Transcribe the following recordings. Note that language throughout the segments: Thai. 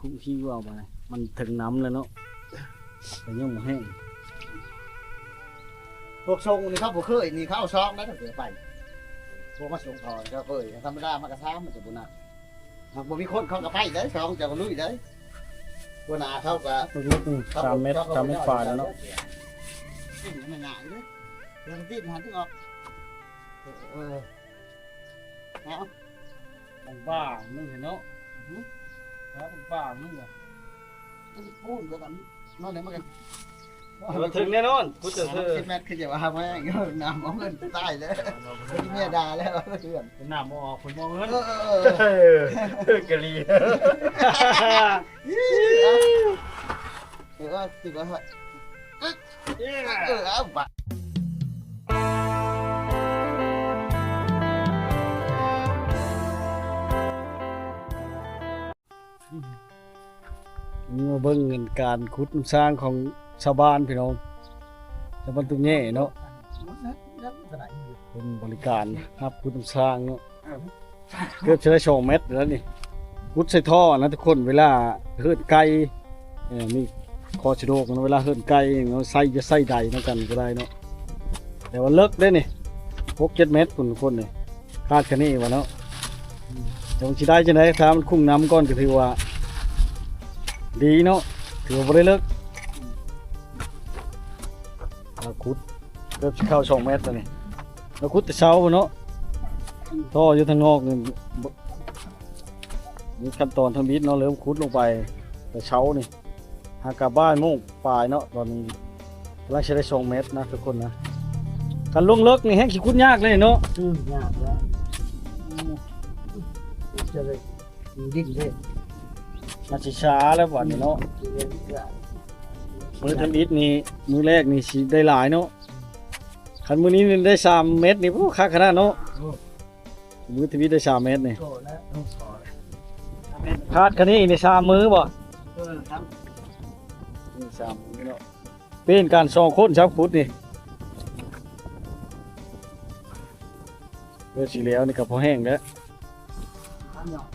คุกที่ว่าไปมันถึงน้ำแล้วเนาะแต่ยังบ่แห้งพวกทรงนี่เขาบ่เคยนี่เขาเอาซองแล้วถ้าเกิดไปพวกมาส่งทอนเขาเคยธรรมดามากระซ้ำมันจะบุญนะหากบ่มีคนเขาก็ไปเด้อซองจะก็ลุยเด้อบัวหนาเขาก็ลึกๆนี่สามเมตรสามเมตรฝ่าแล้วเนาะมันง่ายเด้อเรื่องที่หันที่ออกเออเอาของบ้านึงเห็นเนาะ ครับของบ้านึงอะพูดกันนั่นเลยมันกันมาถึงแน่นอนกูจะเธอสิบเมตรคือจะว่าแม่งน้ำเอาเงินใต้เลยที่เมียด่าแล้วเพื่อนเป็นหน้าบ่ออกคนมองเงินเออเออเออกะลีเออติดไว้ให้เออเอา นี่มาเบิ่งเงินการขุดสร้างของชาวบ้านพี่น้องชาวบ้านตุ้งแย่เนาะเป็นบริการครับขุดสร้างเนาะเกือบจะได้สองเมตรแล้วนี่ขุดใส่ท่อนะทุกคนเวลาเฮิดไก่มีคอชโดกนะเวลาเฮิดไก่เนาะใส่จะใส่ใดเนาะกันก็ได้เนาะแต่ว่าเลิกได้นี่หกเจ็ดเมตรคนคนนี่คาดคะเนวะเนาะ อืมแต่มันสิได้จังได๋ถ้ามันคุ้งน้ำก่อนก็ถือว่า ดีเนาะถือว่าบ่ได้เลิกเราขุดเริ่มสิเข้าสองเมตรแล้วนี่เราขุดแต่เช้าพุ่นเนาะท่ออยู่ทางนอกนี่บ่มีขั้นตอนทำบิดเนาะเริ่มขุดลงไปแต่เช้านี่หากลับบ้านมุ่งปลายเนาะตอนนี้กำลังจะได้สองเมตรนะทุกคนนะการลงเลิกนี่แห้งขี้ขุดยากเลยเนาะยากแล้ว จะเลยดิ้นเลยมาสิช้าแล้วบ่นี่เนาะมือทำอิฐนี่มือแรกนี่สิได้หลายเนาะคันมือนี้นี่ได้สามเมตรนี่ผู้คักขนาดเนาะมือทำอิฐได้สามเมตรนี่คาดคันนี้นี่สามมือบ่เออครับนี่สามมือเนาะเป็นการสองคนสามฟุตนี่เลือสีเลียวนี่กับพอแห้งแล้ว ทำหน่อย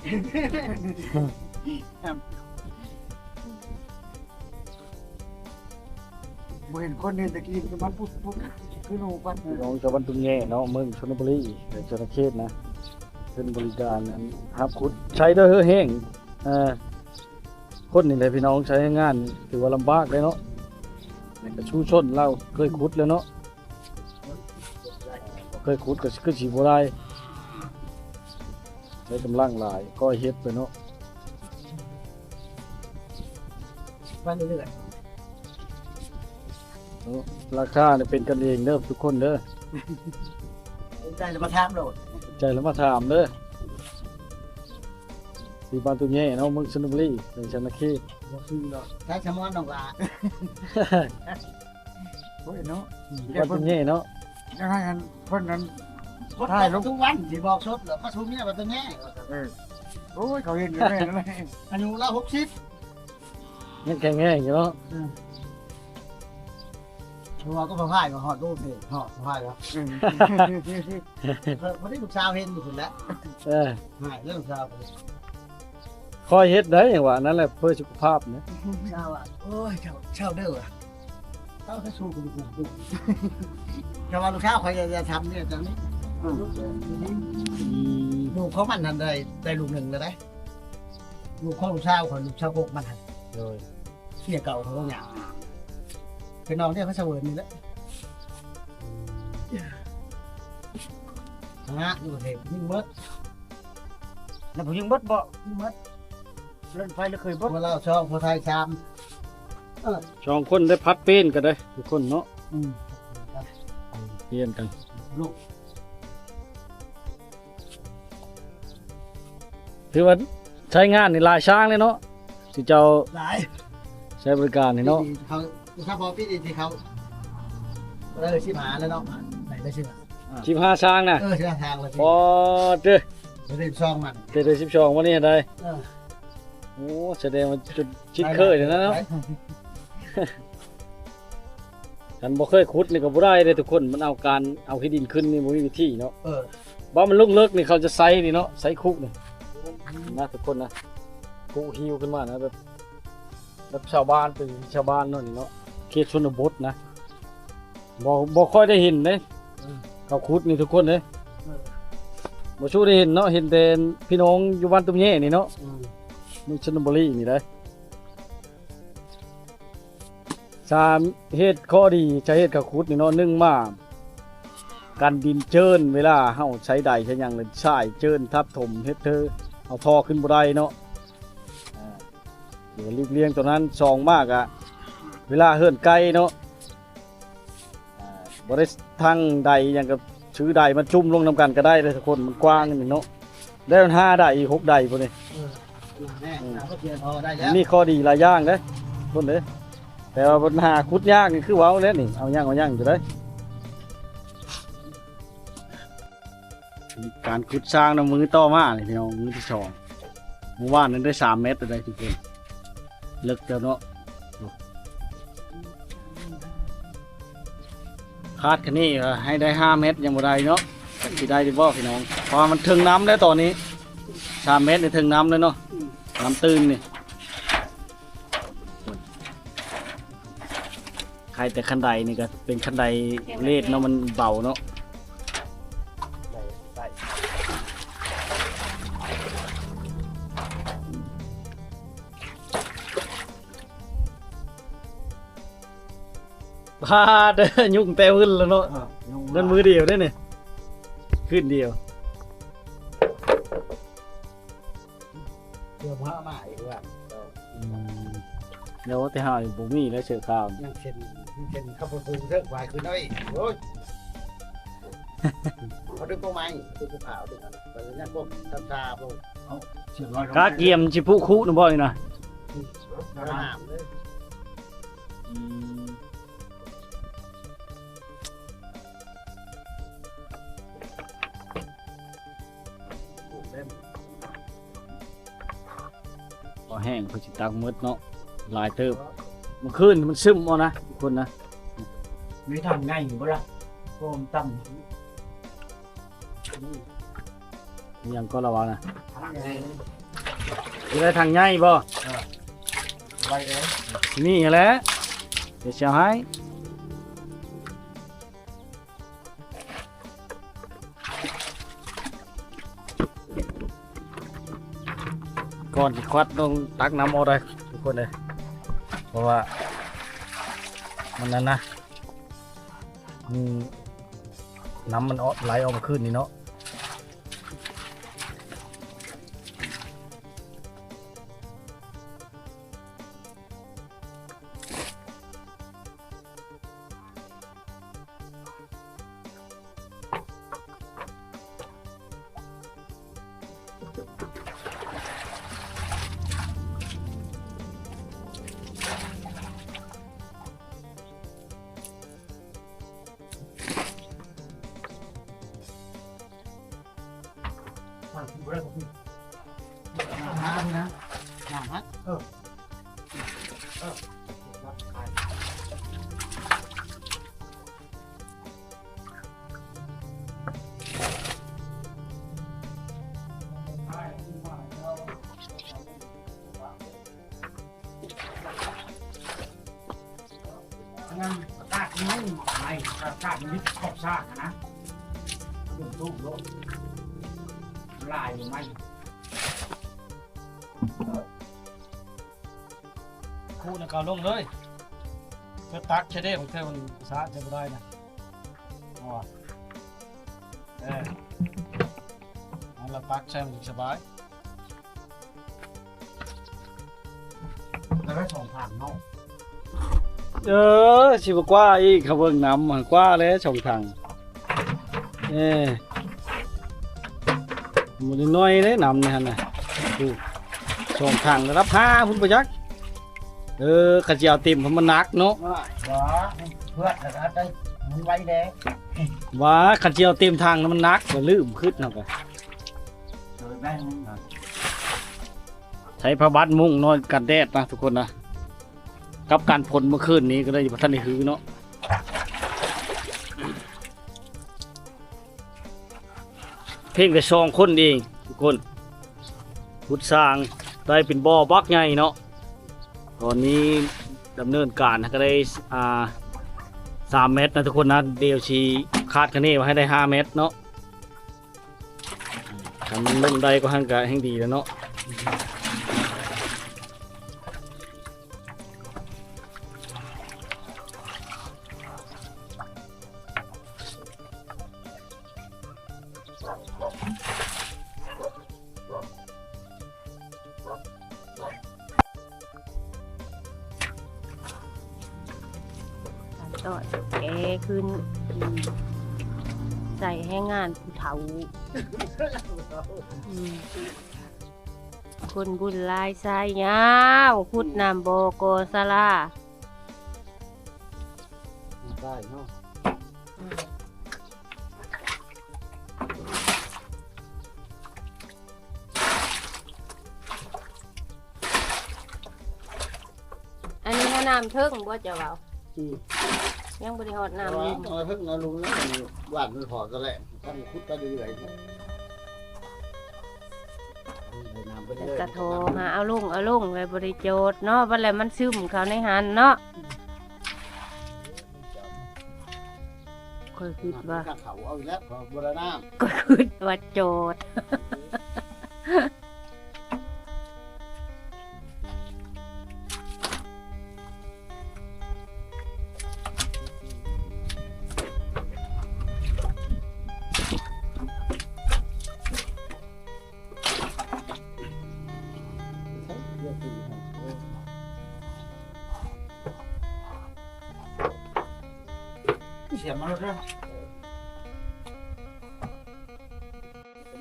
บ่เห็นคนเห็นตะกี้มันปุ๊บปุ๊บขึ้นหูปันน้องชาวบ้านตุ้งแง่เนาะเมืองชนบุรีเดี๋ยวชนเขตนะเป็นบริการอันฮับขุดใช้ด้วยเฮ้อแห้งเอ่อคนนี่เลยพี่น้องใช้งานถือว่าลำบากเลยเนาะนี่ก็ชูชนเราเคยขุดแล้วเนาะเคยขุดก็คือสีบัได้ ใช้กำลังหลายก็เฮ็ดไปเนาะปันเรื่อยเนาะราคาเนี่ยเป็นกันเองเด้อทุกคนเด้อได้จะมาทำโหลดใจแล้วมาถามเด้อสีบานตุ้งแย่เนาะเมึงชนบุรีเป็นชนเขตบ่คือหรอกใช้ชะมอนดอกลาโอ้ยเนาะบานตุ้งแย่เนาะ ยังไงกันเพิ่นนั้น คนถ่ายลง ทุกวันสิบอกสดเหรอมาชูเมียมาตัวแง่เออโอ้ยเขาเห็นอยู่แม่นั่นแหละอายุละหกสิบเงี้ยแข็งแง่อยู่เนาะชัวก็พอพายมาหอดรูปนี่หอดพอพายแล้วอืมวันนี้ลูกสาวเห็นอยู่สุดแล้วเออหายเรื่องสาวคอยเฮ็ดได้อย่างว่านั่นแหละเพื่อสุขภาพเนี่ยสาวอะโอ้ยเช่าเช่าเด้อว่ะเช่าให้สู้กูดูกูจะว่าลูกสาวใครจะทำเนี่ยตอนนี้อืม ลูกเขามันทันได้ได้ลูกหนึ่งเลยนะลูกของลูกสาวของลูกสาวพวกมันทันโดยเสียเก่าเขาอย่างเป็นน้องเนี่ยเขาเสวยนี่แหละนะอยู่เห็นยิ่งเบิดแล้วผมยิงเบิดบ่ยิ่งเบิดเล่นไฟแล้วเคยพเบิดวกเราช่องพอไทยชามสองคนได้พัดเป็นกันได้ทุกคนเนาะอืมเรียนกันลูก ถือว่าใช้งานในลายช้างเลยเนาะที่เจ้าหลายใช้บริการนี่เนาะเขาถ้าพอพี่ดีที่เขาเลยชิมหาแล้วเนาะไหนได้ชิมหาชิบห้าช้างนะเออชิมทางเลยพอเด้อจะได้ช่องมันเจ็ดสิบสองวันนี้ได้เออโอ้แสดงว่าจุดชิดเคยเลยนะเนาะฉันบ่เคยขุดนี่ก็บ่ได้เลยทุกคนมันเอาการเอาที่ดินขึ้นนี่บ่มีวิธีเนาะเออบ่มันลุกเลิกนี่เขาจะไซนี่เนาะไซคุกนี่ นะทุกคนนะกูฮิวขึ้นมานะแบบแบบชาวบ้านเป็นชาวบ้านเนาะนี่เนาะเขตชนบทนะบ่บ่ค่อยได้เห็นเด้เขาขุดนี่ทุกคนเด้บ่ชูได้เห็นเนาะเห็นแต่พี่น้องอยู่บ้านตุ้มแย่นี่เนาะมืองชนบุรีนี่เด้สามเฮ็ดข้อดีใช้เฮ็ดเขาขุดนี่เนาะนึ่งมาการดินเจินเวลาเฮาใช้ใดใช้ยังเลยใช้เจินทับถมเฮ็ดเธอ เอาทอขึ้นบ่ได้เนาะเดี๋ยวรีบเลี้ยงตัวนั้นซองมากอะเวลาเฮิ่นไก่เนาะอ่าบริทั้งใดหยังกับชื้อใดมันจุ่มลงน้ำกันก็ได้เลยทุกคนมันกว้างนี่เนาะได้มันห้าใดหกใดพวกนี้แน่เอาก็เพียงพอได้แล้วมีข้อดีหลายอย่างเด้คนเด้แต่ว่าปัญหาคุดยากนี่คือเว้าแล้วนี่เอาย่างเอาย่างอยู่ได้ การขุดสร้างน้ำมือต่อมาเลยพี่น้องมือที่สองเมื่อวานนั้นได้สามเมตรเลยทุกคนเลึกแล้วเนาะคาดคันนี้ให้ได้ห้าเมตรยังบ่ได้เนาะสิได้ดีบ่พี่น้องพราะว่ามันถึงน้ำแล้วตอนนี้สามเมตรนี่ถึงน้ำแล้วเนาะน้ำตื้นนี่ใครแต่คันใดนี่ก็เป็นคันใดเลดเนาะมันเบาเนาะ พาเด้อยุ่งแต่ขึ้นแล้วเนาะเดินมือเดียวได้เนี่ยขึ้นเดียวเดี๋ยวพระมาอีกว่าอืมเดี๋ยวแต่หาอยู่บ่มีแล้วเชื่อข้าวยังเช่นยังเช่นข้าวปูเรื่องวายคือน้อยโอ้ยเขาดึงตัวไม้ดึงภูเขาดึงอะไรไปเนี่ยพวกตำตาพวกเสียบร้อยกาเกียมจิพุคุนะบ่นี่นะน้ำเลย พอแห้งเพิ่นสิตักหมดเนาะหลายเติบเมื่อคืนมันซึมเอานะทุกคนนะมีทำง่ายอยู่บ่ล่ะโคมตั้มอิหยังก็ระวังนะทำยังไงสิได้ทางใหญ่บ่ไว้เลยนี่แหละเดี๋ยวเชียวให้ อนที่ควัดต้องตักน้ำเอาได้ทุกคนเลยเพราะว่า มันนั้นนะน้ำมันออไหลออกมาขึ้นนี่เนาะ น้ำนะน้ำฮะเออ ลายอยู่ไหมคู่นะก็ลงเลยเพื่อตักใช้ได้ของเธอมันสะจะไม่ได้นะอ๋อเออเอาเราตักใช้มันสบายแล้วก็สองผ่านเนาะเออชิบกว่าอีกเขาเบิ่งน้ำมันกว่าแล้วช่องทางเอ้ มันได้น้อยเลยน้ำนี่ฮะนะดูช่องทางระดับห้าพุ่นประยักษ์เออขัดเจียวเต็มเพราะมันหนักเนาะว้าเพื่อนแต่ละได้มันไว้แดงว่าขัดเจียวเต็มทางแล้วมันหนักก็ลืมขึ้นเอาไปเออได้ใช้ผ้าบัดมุ้งนอนกันแดดนะทุกคนนะกับการผลเมื่อคืนนี้ก็ได้อยู่พัฒนได้ฮือเนาะ เพ่งแต่ซองคนเองทุกคนพุดสร้างได้เป็นบ่อบักใหญ่เนาะตอนนี้ดำเนินการก็ได้อ่าสามเมตรนะทุกคนนะเดียวชีคาดคะเนไว้ให้ได้ห้าเมตรเนาะทำลงได้ก็หันกะแห่งดีแล้วเนาะ คนบุญหลายสายยาวพุดนำโบโกสลาได้เนาะอันนี้ให้น้ำเทิงบ่จะเบาอืมยังบริหอดน้ำน้ำลุลิงงเอาเพิ่งเอาลุงแล้วมันหวานมันพอกันแหละต้องคุดไปเรื่อยๆ แล้วเรื่อยก็โทรหาเอาลุงเอาลุงไว้บริโจทย์เนาะวันแล้วมันซึมเขาในหันเนาะคอยคิดว่าข้างเขาเอาอีกแล้วพอบรน้ำก็คิดว่าโจทย์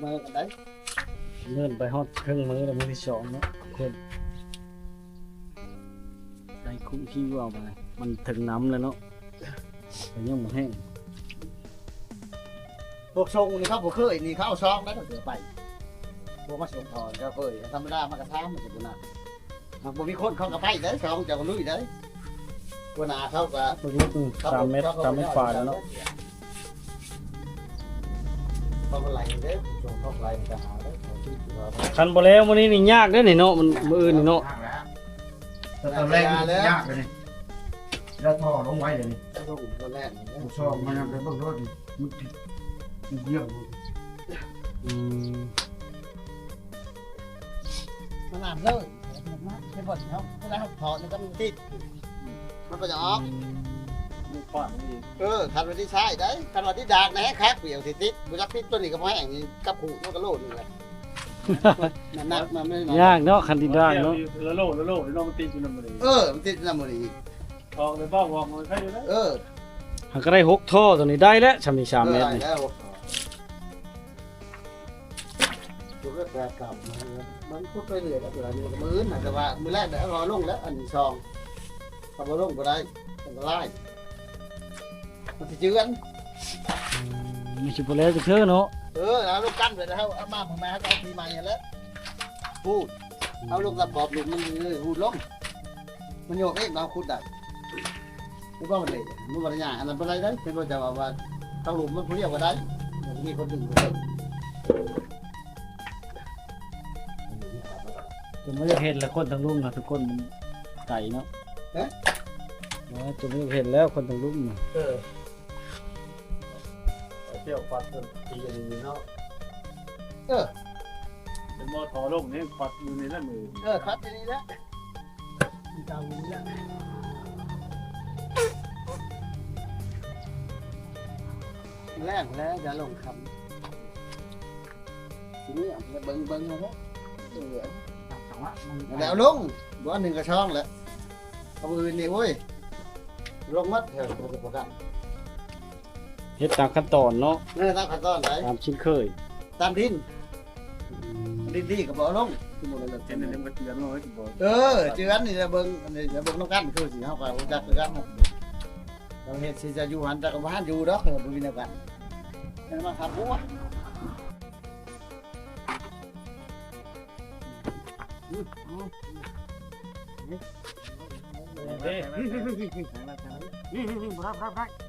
มากันได้เลื่อนไปฮอดเครื่องมือแล้วมือที่สองเนาะเพิ่นใส่คุ้มขี้ว่าไปมันถึงน้ำแล้วเนาะแต่ยังบ่แห้งพวกชงนี่ครับผมเคยนี่เขาเอาซองแล้วก็เสือไปพวกมาส่งทอนก็เคยธรรมดามากระซ้ำมันจะบุญนะมันบ่มีคนเขาก็ไปเด้อซองจะก็ลุยเด้อกุนาเขาก็ตัวนี้คือสามเมตรสามเมตรฝ่าแล้วเนาะเขาก็ไหลเด้อ ชงเขาไหลจะหาเด้อเขาชื่อว่าคันบ่แล้วมื้อนี้นี่ยากเด้อนี่เนาะมันมื้ออื่นนี่เนาะแต่ตอนแรกมันยากเลยนี่แล้วท่อลงไว้เลยนี่ลงตัวแรกนี่ผู้ชอบมันยังเป็นเบิ่งรถนี่มันมันเยี่ยมอืมมันน้ำเลยเป็นบทเขาเวลาเขาถอดมันก็มันติดมันก็จะออก มันป้อนนี่เออคันวันที่ใช่ได้คันวันที่ดากนะฮะคักเปลี่ยวสิติดบุจักติดตัวนี้ก็พอแห้งนี่กับขู่มันก็โลดนี่แหละมันนักมันไม่น้อยยากเนาะคันที่ได้เนาะละโลละโลละโลมันตีอยู่นำบ่ได้เออมันติดน้ำมันอีกออกเลยบ้าวอกมันใครอยู่แล้วเออหันก็ได้หกท่อตัวนี้ได้แล้วชำนี่สามเมตรนี่แล้วตัวก็แปลกลับมามันพูดไปเรื่อยแล้วเวลานี้มันก็มือนะแต่ว่ามือแรกเดี๋ยวรอลงแล้วอันนี้ซองทำมาลงก็ได้อันตราย มันจะเจือนมีสิบ่แล้วจะเทื่อเนาะเออเอาลูกกั้นไปแล้วเอามาผมมาเอาทีใหม่แล้วพูดเอาลูกกระบอกลูกมันเลยพูดลงมันโยกเองเราคุดได้ไม่ว่ามันเลยมันวันอย่างอันนั้นเป็นไรได้เป็นว่าจะว่าว่าต้องหลุมมันผู้เดียวก็ได้มันมีคนดึงเลยจนไม่ได้เห็นแล้วคนทั้งรุ่มนะทุกคนมันไก่เนาะเอ๊ะเนาะจนไม่ได้เห็นแล้วคนทั้งรุ่มน่ะเออเที่ยวฟัดจนตีอย่างนี้เนาะเออเป็นมอทอลงนี่ฟัดอยู่ในนั้นมือเออครับทีนี้แล้วเจ้านี้แล้วแรกแล้วจะลงคำทีนี้เอาไปเบิ้งเบิ้งเลยนะเออจังหวะมันแล้วลงบ้านหนึ่งกระช่องแล้วเอาอื่นนี่โว้ยลงมัดเถอะประกัน เฮ็ดตามขั้นตอนเนาะนี่ตามขั้นตอนไหนตามชิ้นเคย ตามดินดินดีกับบ่อลงที่หมดเลยเห็นในมันเตือนว่าสิบ่เออเจือนนี่จะเบิ่งอันนี้จะเบิ่งน้องกันคือสิเฮาก็รู้จักคือกันเราเฮ็ดสิจะอยู่หันแต่ก็บ่หันอยู่ดอกเออบ่มีแนวกันนั่นมาครับหัวเด้นี่นี่นี่นี่รับรับได้มากินมาทางนั้นกินกูบ่บ่บ่เก่งได้บ่ได้บ่ได้กินกูเนาะน้ำลงน้ำนี่มันหยอกเอานาะมันไม่คือว่าว่าใช้เทิงได้อยู่ใช้เทิงได้จะเทิงได้เนาะใช่ใช้เทิงได้มีเรือบ่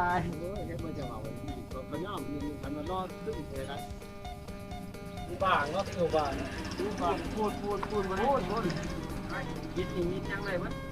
ลายเออเฮ็ดมันจะเอาก็ย่อมมีคันมันรอดตึ้งเลยได้มีบ้างเนาะที่อยู่บ้านพูดพูดพูดพูดมาพูดพูดยิดนี่ยิดจังเลยมั้ยพูดบ้างอา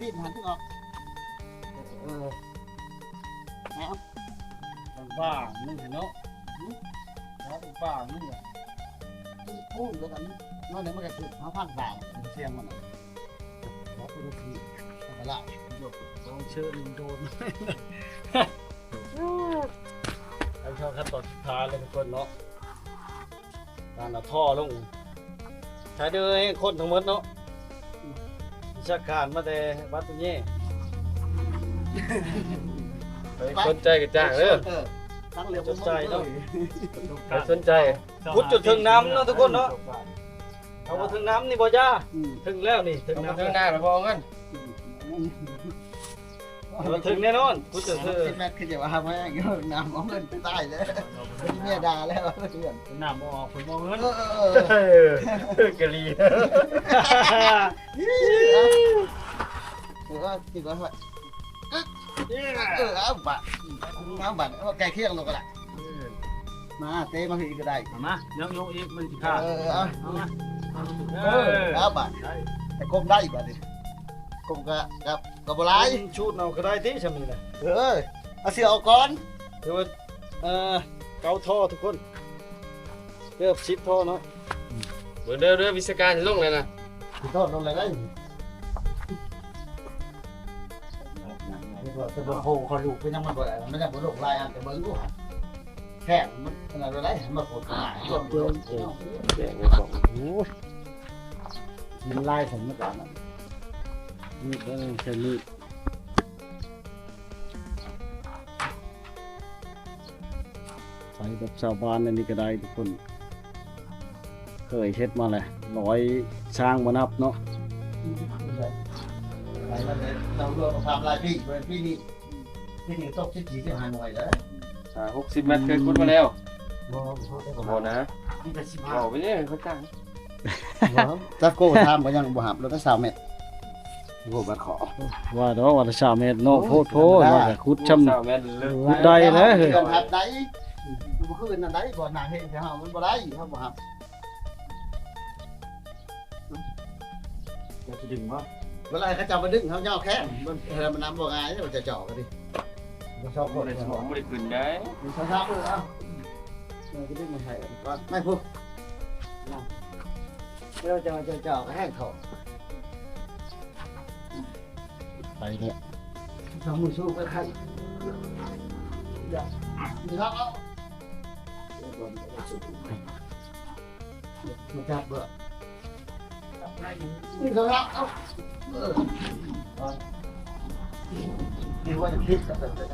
เดินตีนหันที่ออกเออเอาบ้างนึงเนาะแล้วบ้างนึงพูดแล้วกันนอกจากมันก็คือเขาพังดาวเสียงมันแล้วเป็นทีอะไรต้องเชิญโดนไอ้ชอบขั้นตอนสุดท้ายเลยทุกคนเนาะการเอาท่อลงใช้เดือให้คนทั้งหมดเนาะวิ ชาการมาแต่วัดตุเย่ไปสนใจกับจ้างเด้อตั้งเร็วสนใจเนาะไปสนใจพุดจุดถึงน้ำเนาะทุกคนเนาะเอามาถึงน้ำนี่บ่ย่าอืมถึงแล้วนี่ถึงทำน้ำเรื่องหน้าแล้วพอเงิน มันถึงแน่นอนพุดจุดถึงสิบแมตรคือจะว่าทำให้เงินน้ำเอาเงินไปใต้เลยเมียด่าแล้วเพื่อนน้ำบ่ออกผมมองเงินเออเออเออกะลีเออจริงก็ว่าเออเอาบัตรเอาบัตรเอาแกเคียงลงก็ได้มาเต้มาพี่ก็ได้เอามายังยกอีกมันสิขาดเออเอาเอามาเออเอาบัตรแต่กลมได้บัตร ดิกลมกับกับกับบัวลายชุดเอาก็ได้ที่ชำนี่แหละเออเอาเสือเอาก้อนถือว่าเอ่อเกาท่อทุกคนเกือบชิดท่อเนาะเบิ่งเด้อเด้อวิศการลงเลยนะโทษลงเลยได้จะบอกโหคอลูกเป็นยังมันบ่ได้ไม่ได้บ่ลูกลายอันแต่เบิ่งดูแค่มันอะไรไรมาปวดหายรวมเดียวแดงไว้ก่อนโอ้ยมันลายผมมาก่อน นี่ก็แค่นี้ใส่แบบชาวบ้านอันนี้ก็ได้ทุกคน เคยเฮ็ดมาเลยร้อยช้างมานับเนาะลายมันเรารวมความลายพี่เป็นพี่นี่พี่นี่ตกที่จีที่หาหน่วยแล้วอ่า60เมตรเคยขุดมาแล้วบ่บ่นะนี่จะสิบเอาไปเนี่ยเขาจ้างจักโก้ทามก็ยังบ่หับแล้วก็3เมตร โก้บัดขอว่าดอกว่าจะชาวเมตรเนาะโพดโพดว่าแต่คุดชำสาวแม่นเลิกขุดได้แล้วเฮ้ยต้องหับได้บ่คืนนั่นได้บ่น่าเฮ็ดเฮามันบ่ได้เฮาบ่หับจะดึงว่าเวลาเขาจับมาดึงเขาย่อแค่มันเออมันน้ำบ่ง่ายมันจะเจาะกันดิมันชอบคบ่นได้สมองบ่ได้ขึ้นได้มันชอบทับเลยเอ้าเออก็ดึงมาให้ก่อนไม่พูดนะเดี๋ยวจะมาเจาะก็แห้งคอ ไปเนี่ยทำมือสู้ไปใครอย่ามีครับเอามาจับเบอร์นี่ครับเอาเออนี่ว่าจะพิษกับ